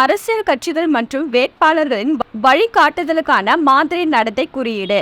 அரசியல் கட்சிகள் மற்றும் வேட்பாளர்களின் வழிகாட்டுதலுக்கான மாதிரி நடத்தை குறியீடு.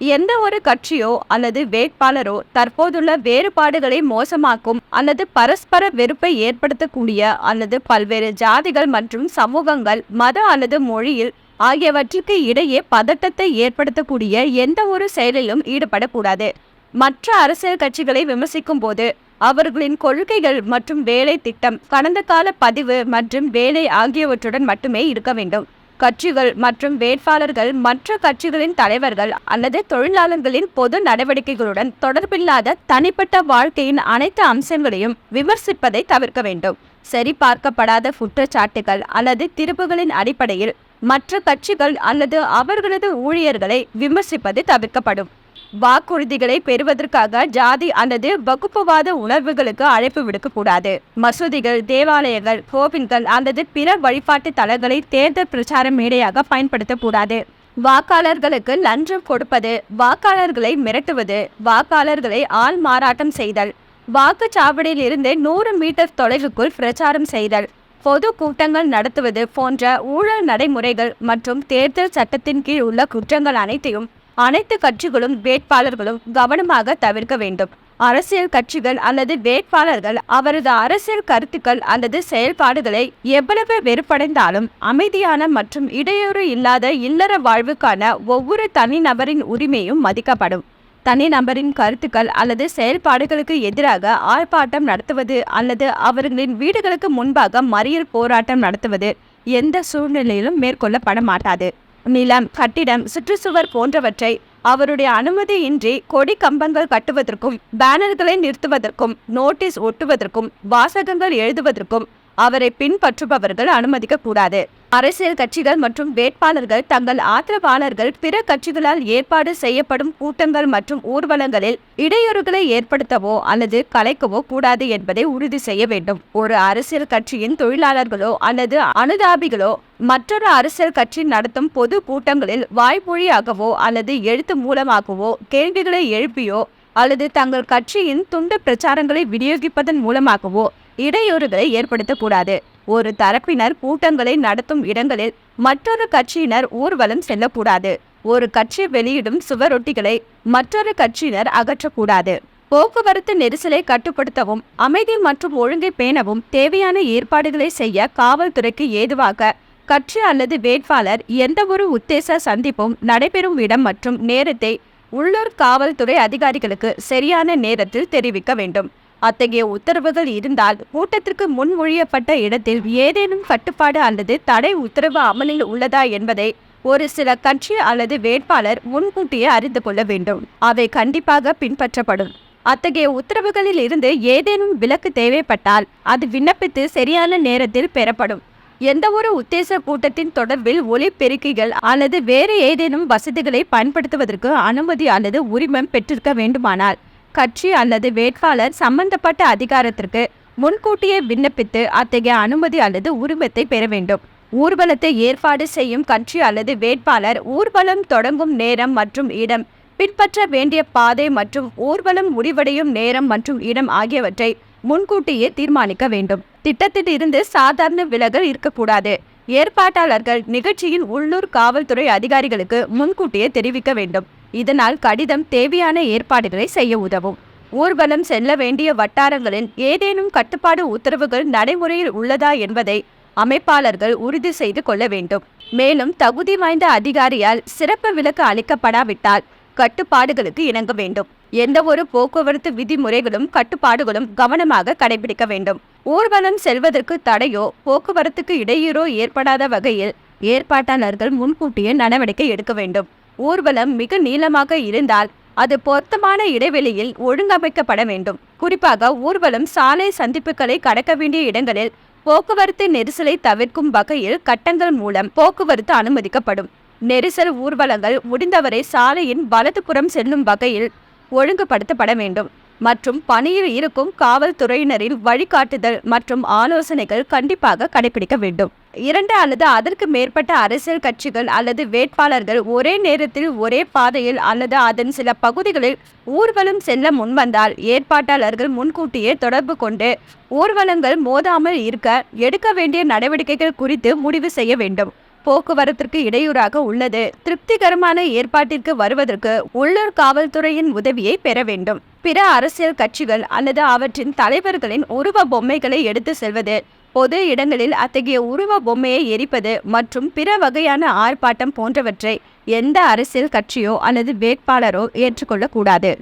எந்த ஒரு கட்சியோ அல்லது வேட்பாளரோ தற்போதுள்ள வேறுபாடுகளை மோசமாக்கும் அல்லது பரஸ்பர வெறுப்பை ஏற்படுத்தக்கூடிய அல்லது பல்வேறு ஜாதிகள் மற்றும் சமூகங்கள் மத அல்லது மொழியில் ஆகியவற்றுக்கு இடையே பதட்டத்தை ஏற்படுத்தக்கூடிய எந்த ஒரு செயலிலும் ஈடுபடக்கூடாது. மற்ற அரசியல் கட்சிகளை விமர்சிக்கும் போது அவர்களின் கொள்கைகள் மற்றும் வேலை திட்டம் கடந்த கால பதிவு மற்றும் வேலை ஆகியவற்றுடன் மட்டுமே இருக்க வேண்டும். கட்சிகள் மற்றும் வேட்பாளர்கள் மற்ற கட்சிகளின் தலைவர்கள் அல்லது தொழிலாளர்களின் பொது நடவடிக்கைகளுடன் தொடர்பில்லாத தனிப்பட்ட வாழ்க்கையின் அனைத்து அம்சங்களையும் விமர்சிப்பதை தவிர்க்க வேண்டும். சரிபார்க்கப்படாத குற்றச்சாட்டுகள் அல்லது திருப்புகளின் அடிப்படையில் மற்ற கட்சிகள் அல்லது அவர்களது ஊழியர்களை விமர்சிப்பது தவிர்க்கப்படும். வாக்குறுதிகளை பெறுவதற்காக ஜாதி அல்லது வகுப்புவாத உணர்வுகளுக்கு அழைப்பு விடுக்கக்கூடாது. மசூதிகள் தேவாலயங்கள் கோவில்கள் அல்லது பிற வழிபாட்டு தலங்களை தேர்தல் பிரச்சார மேடையாக பயன்படுத்தக்கூடாது. வாக்காளர்களுக்கு லஞ்சம் கொடுப்பது வாக்காளர்களை மிரட்டுவது வாக்காளர்களை ஆள் மாறாட்டம் செய்தல் வாக்குச்சாவடியில் இருந்து நூறு மீட்டர் தொலைவுக்குள் பிரச்சாரம் செய்தல் பொது கூட்டங்கள் நடத்துவது போன்ற ஊழல் நடைமுறைகள் மற்றும் தேர்தல் சட்டத்தின் கீழ் உள்ள குற்றங்கள் அனைத்தையும் அனைத்து கட்சிகளும் வேட்பாளர்களும் கவனமாக தவிர்க்க வேண்டும். அரசியல் கட்சிகள் அல்லது வேட்பாளர்கள் அவரது அரசியல் கருத்துக்கள் அல்லது செயல்பாடுகளை எவ்வளவு வெறுப்படைந்தாலும் அமைதியான மற்றும் இடையூறு இல்லாத இல்லற வாழ்வுக்கான ஒவ்வொரு தனிநபரின் உரிமையும் மதிக்கப்படும். தனிநபரின் கருத்துக்கள் அல்லது செயல்பாடுகளுக்கு எதிராக ஆர்ப்பாட்டம் நடத்துவது அல்லது அவர்களின் வீடுகளுக்கு முன்பாக மறியல் போராட்டம் நடத்துவது எந்த சூழ்நிலையிலும் மேற்கொள்ளப்பட மாட்டாது. நிலம் கட்டிடம் சுற்றுச்சுவர் போன்றவற்றை அவருடைய அனுமதியின்றி கொடி கம்பங்கள் கட்டுவதற்கும் பேனர்களை நிறுத்துவதற்கும் நோட்டீஸ் ஒட்டுவதற்கும் வாசகங்கள் எழுதுவதற்கும் அவரை பின்பற்றுபவர்கள் அனுமதிக்க கூடாது அரசியல் கட்சிகள் மற்றும் வேட்பாளர்கள் தங்கள் ஆதரவாளர்கள் பிற கட்சிகளால் ஏற்பாடு செய்யப்படும் கூட்டங்கள் மற்றும் ஊர்வலங்களில் இடையூறுகளை ஏற்படுத்தவோ அல்லது கலைக்கவோ கூடாது என்பதை உறுதி செய்ய வேண்டும். ஒரு அரசியல் கட்சியின் தொழிலாளர்களோ அல்லது அனுதாபிகளோ மற்றொரு அரசியல் கட்சி நடத்தும் பொது கூட்டங்களில் வாய்மொழியாகவோ அல்லது எழுத்து மூலமாகவோ கேள்விகளை எழுப்பியோ அல்லது தங்கள் கட்சியின் துண்டு பிரச்சாரங்களை விநியோகிப்பதன் மூலமாகவோ இடையூறுகளை ஏற்படுத்தக்கூடாது. ஒரு தரப்பினர் கூட்டங்களை நடத்தும் இடங்களில் மற்றொரு கட்சியினர் ஊர்வலம் செல்லக்கூடாது. ஒரு கட்சி வெளியிடும் சுவரொட்டிகளை மற்றொரு கட்சியினர் அகற்றக்கூடாது. போக்குவரத்து நெரிசலை கட்டுப்படுத்தவும் அமைதி மற்றும் ஒழுங்கை பேணவும் தேவையான ஏற்பாடுகளை செய்ய காவல்துறைக்கு ஏதுவாக கட்சி அல்லது வேட்பாளர் எந்த ஒரு உத்தேச சந்திப்பும் நடைபெறும் இடம் மற்றும் நேரத்தை உள்ளூர் காவல்துறை அதிகாரிகளுக்கு சரியான நேரத்தில் தெரிவிக்க வேண்டும். அத்தகைய உத்தரவுகள் இருந்தால் கூட்டத்திற்கு முன்மொழியப்பட்ட இடத்தில் ஏதேனும் கட்டுப்பாடு அல்லது தடை உத்தரவு அமலில் உள்ளதா என்பதை ஒரு சில கட்சி அல்லது வேட்பாளர் முன்கூட்டியே அறிந்து கொள்ள வேண்டும். அவை கண்டிப்பாக பின்பற்றப்படும். அத்தகைய உத்தரவுகளில் இருந்து ஏதேனும் விலக்கு தேவைப்பட்டால் அது விண்ணப்பித்து சரியான நேரத்தில் பெறப்படும். எந்த ஒரு உத்தேச கூட்டத்தின் தொடர்பில் ஒலிபெருக்கிகள் அல்லது வேறு ஏதேனும் வசதிகளை பயன்படுத்துவதற்கு அனுமதி அல்லது உரிமம் பெற்றிருக்க வேண்டுமானால் கட்சி அல்லது வேட்பாளர் சம்பந்தப்பட்ட அதிகாரத்திற்கு முன்கூட்டியே விண்ணப்பித்து அத்தகைய அனுமதி அல்லது உரிமத்தை பெற வேண்டும். ஊர்வலத்தை ஏற்பாடு செய்யும் கட்சி அல்லது வேட்பாளர் ஊர்வலம் தொடங்கும் நேரம் மற்றும் இடம் பின்பற்ற வேண்டிய பாதை மற்றும் ஊர்வலம் முடிவடையும் நேரம் மற்றும் இடம் ஆகியவற்றை முன்கூட்டியே தீர்மானிக்க வேண்டும். திட்டத்தில் இருந்து சாதாரண விலகல் இருக்கக்கூடாது. ஏற்பாட்டாளர்கள் நிகழ்ச்சியின் உள்ளூர் காவல்துறை அதிகாரிகளுக்கு முன்கூட்டியே தெரிவிக்க வேண்டும். இதனால் கடிதம் தேவையான ஏற்பாடுகளை செய்ய உதவும். ஊர்வலம் செல்ல வேண்டிய வட்டாரங்களில் ஏதேனும் கட்டுப்பாடு உத்தரவுகள் நடைமுறையில் உள்ளதா என்பதை அமைப்பாளர்கள் உறுதி செய்து கொள்ள வேண்டும். மேலும் தகுதி வாய்ந்த அதிகாரியால் சிறப்பு விலக்கு அளிக்கப்படாவிட்டால் கட்டுப்பாடுகளுக்கு இணங்க வேண்டும். எந்த ஒரு போக்குவரத்து விதிமுறைகளும் கட்டுப்பாடுகளும் கவனமாக கடைபிடிக்க வேண்டும். ஊர்வலம் செல்வதற்கு தடையோ போக்குவரத்துக்கு இடையூறோ ஏற்படாத வகையில் ஏற்பாட்டாளர்கள் முன்கூட்டியே நடவடிக்கை எடுக்க வேண்டும். ஊர்வலம் மிக நீளமாக இருந்தால் அது பொருத்தமான இடைவெளியில் ஒழுங்கமைக்கப்பட வேண்டும். குறிப்பாக ஊர்வலம் சாலை சந்திப்புகளை கடக்க வேண்டிய இடங்களில் போக்குவரத்து நெரிசலை தவிர்க்கும் வகையில் கட்டங்கள் மூலம் போக்குவரத்து அனுமதிக்கப்படும். நெரிசல் ஊர்வலங்கள் முடிந்தவரை சாலையின் வலதுபுறம் செல்லும் வகையில் ஒழுங்குபடுத்தப்பட வேண்டும். மற்றும் பணியில் இருக்கும் காவல்துறையினரின் வழிகாட்டுதல் மற்றும் ஆலோசனைகள் கண்டிப்பாக கடைபிடிக்க வேண்டும். இரண்டு அல்லது அதற்கு மேற்பட்ட அரசியல் கட்சிகள் அல்லது வேட்பாளர்கள் ஒரே நேரத்தில் ஒரே பாதையில் அல்லது அதன் சில பகுதிகளில் ஊர்வலம் செல்ல முன்வந்தால் ஏற்பாட்டாளர்கள் முன்கூட்டியே தொடர்பு கொண்டு ஊர்வலங்கள் மோதாமல் இருக்க எடுக்க வேண்டிய நடவடிக்கைகள் குறித்து முடிவு செய்ய வேண்டும். போக்குவரத்திற்கு இடையூறாக உள்ளது. திருப்திகரமான ஏற்பாட்டிற்கு வருவதற்கு உள்ளூர் காவல்துறையின் உதவியை பெற வேண்டும். பிற அரசியல் கட்சிகள் அல்லது அவற்றின் தலைவர்களின் உருவ பொம்மைகளை எடுத்து செல்வது பொது இடங்களில் அத்தகைய உருவ பொம்மையை எரிப்பது மற்றும் பிற வகையான ஆர்ப்பாட்டம் போன்றவற்றை எந்த அரசியல் கட்சியோ அல்லது வேட்பாளரோ ஏற்றுக்கொள்ளக்கூடாது.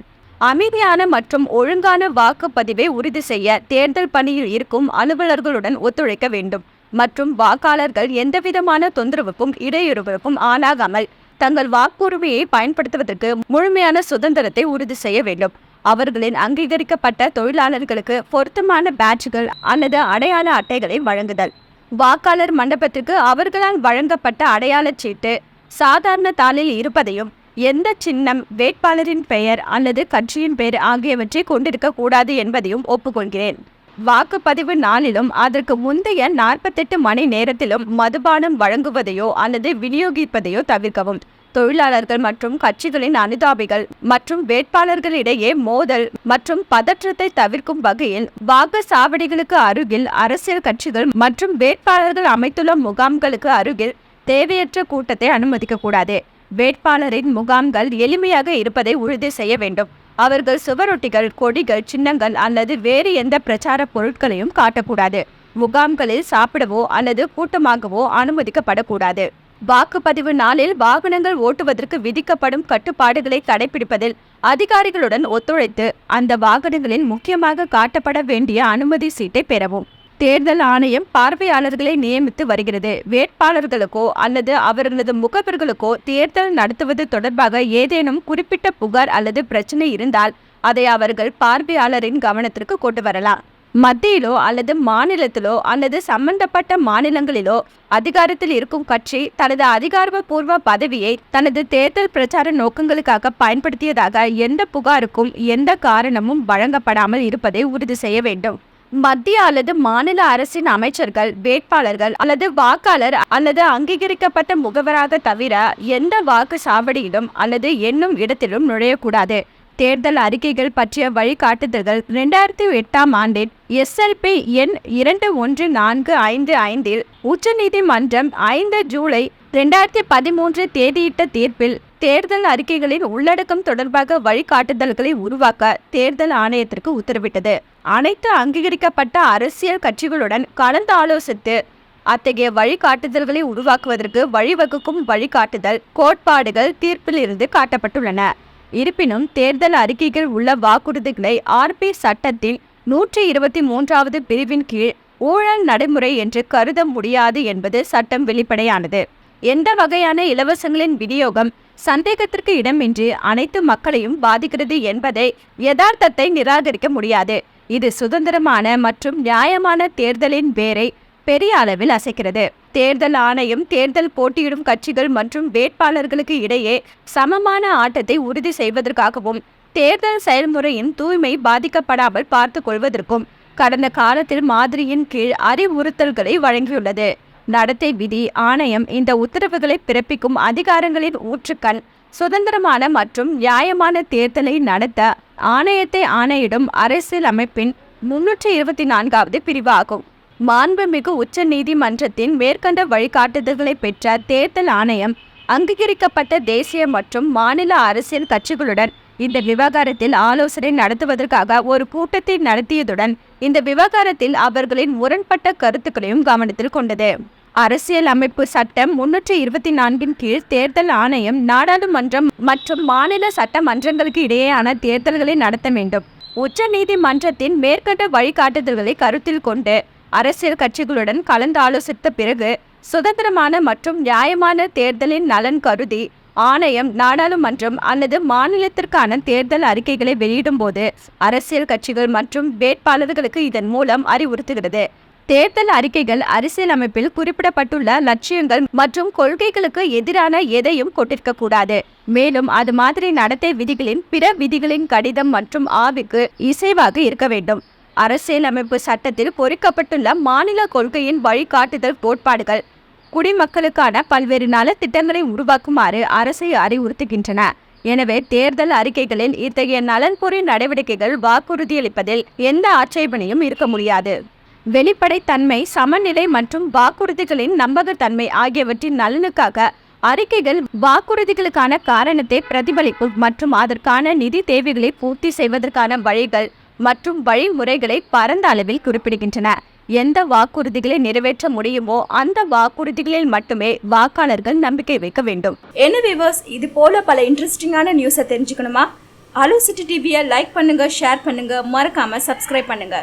அமைதியான மற்றும் ஒழுங்கான வாக்குப்பதிவை உறுதி செய்ய தேர்தல் பணியில் இருக்கும் அலுவலர்களுடன் ஒத்துழைக்க வேண்டும். மற்றும் வாக்காளர்கள் எந்தவிதமான தொந்தரவுக்கும் இடையூறுகளுக்கும் ஆளாகாமல் தங்கள் வாக்குரிமையை பயன்படுத்துவதற்கு முழுமையான சுதந்திரத்தை உறுதி செய்ய வேண்டும். அவர்களின் அங்கீகரிக்கப்பட்ட தொழிலாளர்களுக்கு பொருத்தமான பேட்ச்கள் அல்லது அடையாள அட்டைகளை வழங்குதல். வாக்காளர் மண்டபத்திற்கு அவர்களால் வழங்கப்பட்ட அடையாளச் சீட்டு சாதாரண தாளில் இருப்பதையும் எந்த சின்னம் வேட்பாளரின் பெயர் அல்லது கட்சியின் பெயர் ஆகியவற்றை கொண்டிருக்கக்கூடாது என்பதையும் ஒப்புக்கொள்கிறேன். வாக்குப்பதிவு நாளிலும் அதற்கு முந்தைய நாற்பத்தெட்டு மணி நேரத்திலும் மதுபானம் வழங்குவதையோ அல்லது விநியோகிப்பதையோ தவிர்க்கவும். தொழிலாளர்கள் மற்றும் கட்சிகளின் அனுதாபிகள் மற்றும் வேட்பாளர்களிடையே மோதல் மற்றும் பதற்றத்தை தவிர்க்கும் வகையில் வாக்கு சாவடிகளுக்கு அருகில் அரசியல் கட்சிகள் மற்றும் வேட்பாளர்கள் அமைத்துள்ள முகாம்களுக்கு அருகில் தேவையற்ற கூட்டத்தை அனுமதிக்கக்கூடாது. வேட்பாளரின் முகாம்கள் எளிமையாக இருப்பதை உறுதி செய்ய வேண்டும். அவர்கள் சுவரொட்டிகள் கொடிகள் சின்னங்கள் அல்லது வேறு எந்த பிரச்சார பொருட்களையும் காட்டக்கூடாது. முகாம்களில் சாப்பிடவோ அல்லது கூட்டமாகவோ அனுமதிக்கப்படக்கூடாது. வாக்குப்பதிவு நாளில் வாகனங்கள் ஓட்டுவதற்கு விதிக்கப்படும் கட்டுப்பாடுகளை கடைபிடிப்பதில் அதிகாரிகளுடன் ஒத்துழைத்து அந்த வாகனங்களில் முக்கியமாக காட்டப்பட வேண்டிய அனுமதி சீட்டை பெறவும். தேர்தல் ஆணையம் பார்வையாளர்களை நியமித்து வருகிறது. வேட்பாளர்களுக்கோ அல்லது அவர்களது முகவர்களுக்கோ தேர்தல் நடத்துவது தொடர்பாக ஏதேனும் குறிப்பிட்ட புகார் அல்லது பிரச்சனை இருந்தால் அதை அவர்கள் பார்வையாளரின் கவனத்திற்கு கொண்டு வரலாம். மத்தியிலோ அல்லது மாநிலத்திலோ அல்லது சம்பந்தப்பட்ட மாநிலங்களிலோ அதிகாரத்தில் இருக்கும் கட்சி தனது அதிகாரப்பூர்வ பதவியை தனது தேர்தல் பிரச்சார நோக்கங்களுக்காக பயன்படுத்தியதாக எந்த புகாருக்கும் எந்த காரணமும் வழங்கப்படாமல் இருப்பதை உறுதி செய்ய வேண்டும். மத்திய அல்லது மாநில அரசின் அமைச்சர்கள் வேட்பாளர்கள் அல்லது வாக்காளர் அல்லது அங்கீகரிக்கப்பட்ட முகவராக தவிர எந்த வாக்கு சாவடியிலும் அல்லது எண்ணும் இடத்திலும் நுழையக்கூடாது. தேர்தல் அறிக்கைகள் பற்றிய வழிகாட்டுதல்கள் ரெண்டாயிரத்தி எட்டாம் ஆண்டில் எஸ்எல்பி எண் இரண்டு ஒன்று நான்கு ஐந்து ஐந்தில் உச்சநீதிமன்றம் ஐந்து ஜூலை ரெண்டாயிரத்தி பதிமூன்று தேதியிட்ட தீர்ப்பில் தேர்தல் அறிக்கைகளின் உள்ளடக்கம் தொடர்பாக வழிகாட்டுதல்களை உருவாக்க தேர்தல் ஆணையத்திற்கு உத்தரவிட்டது. அனைத்து அங்கீகரிக்கப்பட்ட அரசியல் கட்சிகளுடன் கலந்து ஆலோசித்து அத்தகைய வழிகாட்டுதல்களை உருவாக்குவதற்கு வழிவகுக்கும் வழிகாட்டுதல் கோட்பாடுகள் தீர்ப்பில் இருந்து காட்டப்பட்டுள்ளன. இருப்பினும் தேர்தல் அறிக்கைகள் உள்ள வாக்குறுதிகளை ஆர்பி சட்டத்தில் நூற்றி இருபத்தி மூன்றாவது பிரிவின் கீழ் ஊழல் நடைமுறை என்று கருத முடியாது என்பது சட்டம் வெளிப்படையானது. எந்த வகையான இலவசங்களின் விநியோகம் சந்தேகத்திற்கு இடமின்றி அனைத்து மக்களையும் பாதிக்கிறது என்பதை யதார்த்தத்தை நிராகரிக்க முடியாது. இது சுதந்திரமான மற்றும் நியாயமான தேர்தலின் வேரை பெரிய அளவில் அசைக்கிறது. தேர்தல் ஆணையம் தேர்தல் போட்டியிடும் கட்சிகள் மற்றும் வேட்பாளர்களுக்கு இடையே சமமான ஆட்டத்தை உறுதி செய்வதற்காகவும் தேர்தல் செயல்முறையின் தூய்மை பாதிக்கப்படாமல் பார்த்து கொள்வதற்கும் கடந்த காலத்தில் மாதிரியின் கீழ் அறிவுறுத்தல்களை வழங்கியுள்ளது. நடத்தை விதி ஆணையம் இந்த உத்தரவுகளை பிறப்பிக்கும் அதிகாரங்களின் ஊற்றுக்கண் சுதந்திரமான மற்றும் நியாயமான தேர்தலை நடத்த ஆணையத்தை ஆணையிடும் அரசியல் அமைப்பின் முன்னூற்றி இருபத்தி நான்காவது பிரிவாகும் மாண்புமிகு உச்ச நீதிமன்றத்தின் மேற்கண்ட வழிகாட்டுதல்களை பெற்ற தேர்தல் ஆணையம் அங்கீகரிக்கப்பட்ட தேசிய மற்றும் மாநில அரசியல் கட்சிகளுடன் இந்த விவகாரத்தில் ஆலோசனை நடத்துவதற்காக ஒரு கூட்டத்தை நடத்தியதுடன் இந்த விவகாரத்தில் அவர்களின் முரண்பட்ட கருத்துக்களையும் கவனத்தில் கொண்டது. அரசியல் அமைப்பு சட்டம் முன்னூற்றி இருபத்தி நான்கின் கீழ் தேர்தல் ஆணையம் நாடாளுமன்றம் மற்றும் மாநில சட்டமன்றங்களுக்கு இடையேயான தேர்தல்களை நடத்த வேண்டும். உச்ச நீதிமன்றத்தின் மேற்கண்ட வழிகாட்டுதல்களை கருத்தில் கொண்டு அரசியல் கட்சிகளுடன் கலந்து ஆலோசித்த பிறகு சுதந்திரமான மற்றும் நியாயமான தேர்தலின் நலன் கருதி ஆணையம் நாடாளுமன்றம் அல்லது மாநிலத்திற்கான தேர்தல் அறிக்கைகளை வெளியிடும் போது அரசியல் கட்சிகள் மற்றும் வேட்பாளர்களுக்கு இதன் மூலம் அறிவுறுத்துகிறது. தேர்தல் அறிக்கைகள் அரசியல் அமைப்பில் குறிப்பிடப்பட்டுள்ள லட்சியங்கள் மற்றும் கொள்கைகளுக்கு எதிரான எதையும் கொண்டிருக்கக்கூடாது. மேலும் அது மாதிரி நடத்தை விதிகளின் பிற விதிகளின் கடிதம் மற்றும் ஆவிக்கு இசைவாக இருக்க வேண்டும். அரசியலமைப்பு சட்டத்தில் பொறிக்கப்பட்டுள்ள மாநில கொள்கையின் வழிகாட்டுதல் கோட்பாடுகள் குடிமக்களுக்கான பல்வேறு நலத்திட்டங்களை உருவாக்குமாறு அரசை அறிவுறுத்துகின்றன. எனவே தேர்தல் அறிக்கைகளில் இத்தகைய நலன்புரி நடவடிக்கைகள் வாக்குறுதியளிப்பதில் எந்த ஆட்சேபனையும் இருக்க முடியாது. வெளிப்படைத்தன்மை சமநிலை மற்றும் வாக்குறுதிகளின் நம்பகத்தன்மை ஆகியவற்றின் நலனுக்காக அறிக்கைகள் வாக்குறுதிகளுக்கான காரணத்தை பிரதிபலிக்கும் மற்றும் அதற்கான நிதி தேவைகளை பூர்த்தி செய்வதற்கான வழிகள் மற்றும் வழிமுறைகளை பரந்த அளவில் குறிப்பிடுகின்றன. எந்த வாக்குறுதிகளை நிறைவேற்ற முடியுமோ அந்த வாக்குறுதிகளில் மட்டுமே வாக்காளர்கள் நம்பிக்கை வைக்க வேண்டும். என்ன விவர்ஸ் இது போல பல இன்ட்ரெஸ்டிங்கான நியூஸை தெரிஞ்சுக்கணுமா? அலோ சிட்டி டிவியை லைக் பண்ணுங்க ஷேர் பண்ணுங்க. மறக்காம சப்ஸ்கிரைப் பண்ணுங்க.